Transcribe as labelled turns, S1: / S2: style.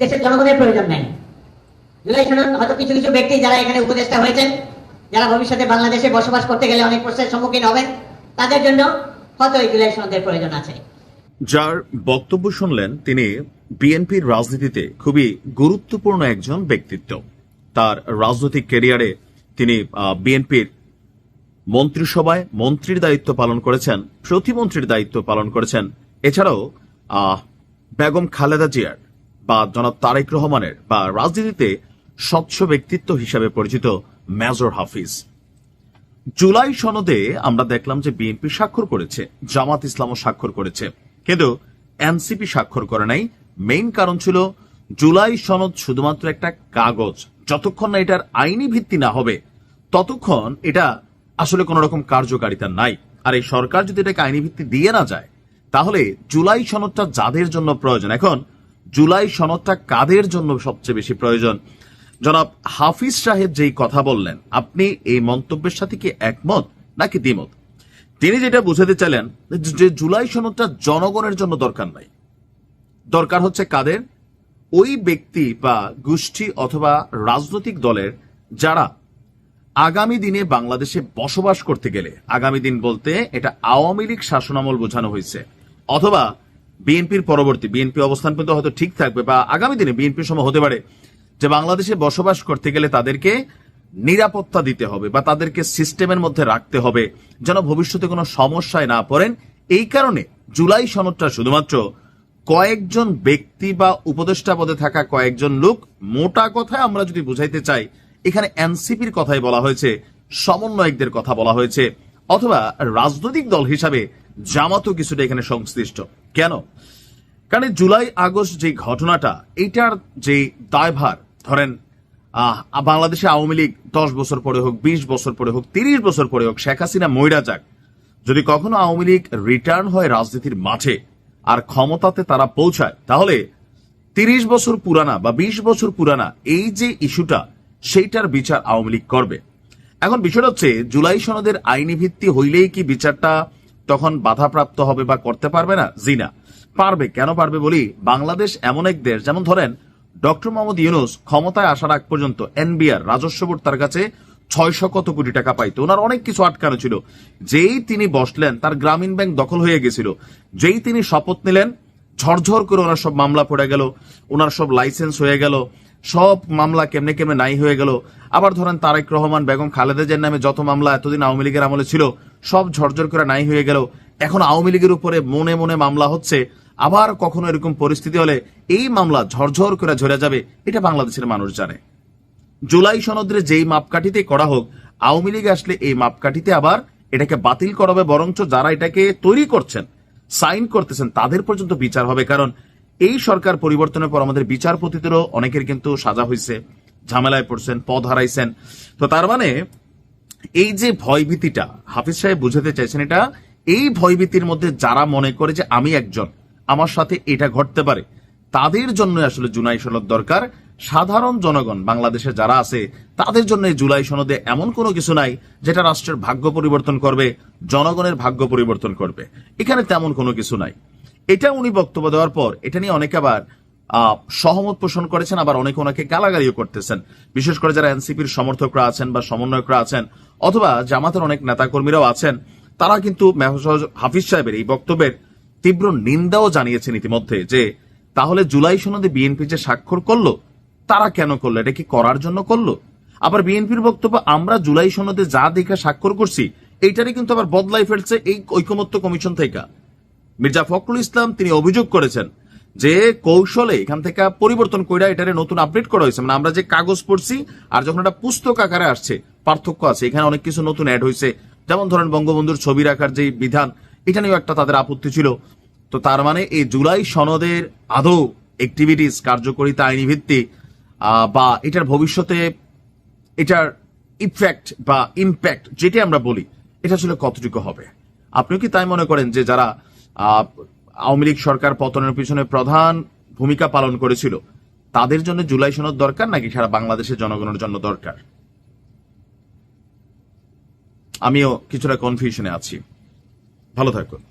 S1: দেশের জনগণের প্রয়োজন হয়তো কিছু কিছু ব্যক্তি যারা এখানে উপদেষ্টা হয়েছেন, যারা ভবিষ্যতে বাংলাদেশে বসবাস করতে গেলে অনেক প্রশ্নের সম্মুখীন হবেন, তাদের জন্য হয়তো প্রয়োজন আছে।
S2: যার বক্তব্য শুনলেন তিনি বিএনপির রাজনীতিতে খুবই গুরুত্বপূর্ণ একজন ব্যক্তিত্ব। তার রাজনৈতিক ক্যারিয়ারে তিনি বিএনপির মন্ত্রিসভায় মন্ত্রীর দায়িত্ব পালন করেছেন, প্রতিমন্ত্রীর দায়িত্ব পালন করেছেন। এছাড়াও বেগম খালেদা জিয়ার বা জনাব তারেক রহমানের বা রাজনীতিতে স্বচ্ছ ব্যক্তিত্ব হিসাবে পরিচিত মেজর হাফিজ। জুলাই সনদে আমরা দেখলাম যে বিএনপি স্বাক্ষর করেছে, জামাত ইসলামও স্বাক্ষর করেছে। কিন্তু এনসিপি স্বাক্ষর করে নাই। মেইন কারণ ছিল জুলাই সনদ শুধুমাত্র একটা কাগজ। যতক্ষণ না এটার আইনি ভিত্তি না হবে, ততক্ষণ এটা আসলে কোন রকম কার্যকারিতা নাই। আর এই সরকার যদি এটাকে আইনি ভিত্তি দিয়ে না যায়, তাহলে জুলাই সনদটা যাদের জন্য প্রয়োজন? এখন জুলাই সনদটা কাদের জন্য সবচেয়ে বেশি প্রয়োজন? জনাব হাফিজ সাহেব যেই কথা বললেন, আপনি এই মন্তব্যের সাথে কি একমত নাকি দ্বিমত? তিনি যেটা বুঝাতে চাইলেন যে জুলাই সনদটা জনগণের জন্য দরকার নাই। দরকার হচ্ছে কাদের? ওই ব্যক্তি বা গোষ্ঠী অথবা রাজনৈতিক দলের যারা আগামী দিনে বাংলাদেশে বসবাস করতে গেলে, আগামী দিন বলতে এটা আওয়ামী লীগ শাসনামল বোঝানো হয়েছে, অথবা বিএনপির পরবর্তী, বিএনপি অবস্থান পর্যন্ত হয়তো ঠিক থাকবে বা আগামী দিনে বিএনপির সময় হতে পারে যে বাংলাদেশে বসবাস করতে গেলে তাদেরকে নিরাপত্তা দিতে হবে বা তাদেরকে সিস্টেমের মধ্যে রাখতে হবে যেন ভবিষ্যতে কোনো সমস্যায় না পড়েন। এই কারণে জুলাই সনদটা শুধুমাত্র কয়েকজন ব্যক্তি বা উপদেষ্টা পদে থাকা কয়েকজন লোক, মোটা কথায় আমরা যদি বুঝাইতে চাই, এখানে এনসিপির কথাই বলা হয়েছে, সমন্বয়কদের কথা বলা হয়েছে, অথবা রাজনৈতিক দল হিসাবে জামাতও কিছুটা এখানে সংশ্লিষ্ট। কেন? কারণ জুলাই, আগস্ট যে ঘটনাটা, এইটার যে দায়ভার, ধরেন বাংলাদেশে আওয়ামী লীগ দশ বছর পরে হোক, বিশ বছর পরে হোক, তিরিশ বছর পরে হোক, শেখ হাসিনা মইরা যাক, যদি কখনো আওয়ামী লীগ রিটার্ন হয় রাজনীতির মাঠে আর ক্ষমতাতে তারা পৌঁছায়, তাহলে তিরিশ বছর পুরানা বা বিশ বছর পুরানা এই যে ইস্যুটা, সেইটার বিচার আওয়ামী লীগ করবে। এখন বিষয়টা হচ্ছে, জুলাই সনদের আইনি ভিত্তি হইলেই কি বিচারটা তখন বাধাপ্রাপ্ত হবে বা করতে পারবে না? জিনা পারবে। কেন পারবে বলি? বাংলাদেশ এমন এক দেশ, যেমন ধরেন, ডক্টর মোহাম্মদ ইউনুস ক্ষমতায় আসার আগ পর্যন্ত এনবিআর, রাজস্ব বোর্ড, তার কাছে ছয়শো কত কোটি টাকা পাইতো। ওনার অনেক কিছু আটকানো ছিল। যেই তিনি বসলেন, তার গ্রামীণ ব্যাংক দখল হয়ে গেছিল। যেই তিনি শপথ নিলেন, ঝরঝর করে ওনার সব মামলা পড়ে গেল, ওনার সব লাইসেন্স হয়ে গেল, সব মামলা কেমনে কেমনে নাই হয়ে গেল। আবার ধরেন, তারেক রহমান, বেগম খালেদা জিয়ার নামে যত মামলা এতদিন আওয়ামী লীগের আমলে ছিল সব ঝরঝর করে নাই হয়ে গেল। এখন আওয়ামী লীগের উপরে মনে মনে মামলা হচ্ছে। আবার কখনো এরকম পরিস্থিতি হলে এই মামলা ঝরঝর করে ঝরে যাবে, এটা বাংলাদেশের মানুষ জানে। জুলাই সনদের যেই মাপকাঠিতে করা হোক, আওয়ামী লীগ আসলে এই মাপকাঠিতে আবার এটাকে বাতিল করাবে, বরঞ্চ যারা এটাকে তৈরি করছেন, সাইন করতেছেন, তাদের পর্যন্ত বিচার হবে। কারণ এই সরকার পরিবর্তনের পর আমাদের বিচারপতিদেরও অনেকের কিন্তু সাজা হয়েছে ঝামেলায় পড়ছেন, পদ হারাইছেন। তো তার মানে এই যে ভয়ভীতিটা হাফিজ সাহেব বুঝাতে চাইছেন এটা, এই ভয়ভীতির মধ্যে যারা মনে করে যে আমি একজন, আমার সাথে এটা ঘটতে পারে, তাদের জন্য আসলে জুলাই সনদ দরকার। সাধারণ জনগণ, বাংলাদেশে যারা আছে, তাদের জন্য জুলাই সনদে এমন কোনো কিছু নাই যেটা রাষ্ট্রের ভাগ্য পরিবর্তন করবে, জনগণের ভাগ্য পরিবর্তন করবে। এখানে তেমন কোনো কিছু নাই। এটা উনি বক্তব্য দেওয়ার পর, এটা নিয়ে অনেকে আবার সহমত পোষণ করেছেন, আবার অনেকে ওনাকে গালাগালিও করতেছেন। বিশেষ করে যারা এনসিপির সমর্থকরা আছেন বা সমন্বয়করা আছেন অথবা জামাতের অনেক নেতাকর্মীরাও আছেন, তারা কিন্তু মেহসজ হাফিজ সাহেবের এই বক্তব্যের তীব্র নিন্দাও জানিয়েছেন ইতিমধ্যে যে, তাহলে জুলাই সনদে বিএনপি যে স্বাক্ষর করল, তারা কেন করল? এটা কি করার জন্য করল? আবার বিএনপির বক্তব্য, আমরা জুলাই সনদে যা দেখে স্বাক্ষর করছি, এইটারই কিন্তু আবার বদলাই ফেলছে এই ঐকমত্য কমিশন থেকে। মির্জা ফখরুল ইসলাম তিনি অভিযোগ করেছেন যে, কৌশলে এখান থেকে পরিবর্তন কইরা এটারে নতুন আপডেট করা হয়েছে। মানে আমরা যে কাগজ পড়ছি আর যখন এটা পুস্তক আকারে আসছে পার্থক্য আছে। এখানে অনেক কিছু নতুন অ্যাড হয়েছে যেমন ধরেন বঙ্গবন্ধুর ছবি রাখার যে বিধান, এটা নিয়েও একটা তাদের আপত্তি ছিল। তো তার মানে এই জুলাই সনদের আদৌ অ্যাক্টিভিটিস কার্যকরিতা আইনি ভিত্তি বা এটার ভবিষ্যতে এটার ইফেক্ট বা ইম্প্যাক্ট যেটা আমরা বলি, এটা আসলে কতটুকু হবে? আপনিও কি তাই মনে করেন যে যারা আওয়ামী লীগ সরকার পতনের পিছনে প্রধান ভূমিকা পালন করেছিল, তাদের জন্য জুলাই সনদ দরকার নাকি সারা বাংলাদেশের জনগণের জন্য দরকার? আমিও কিছুটা কনফিউশনে আছি। ভালো থাকুন।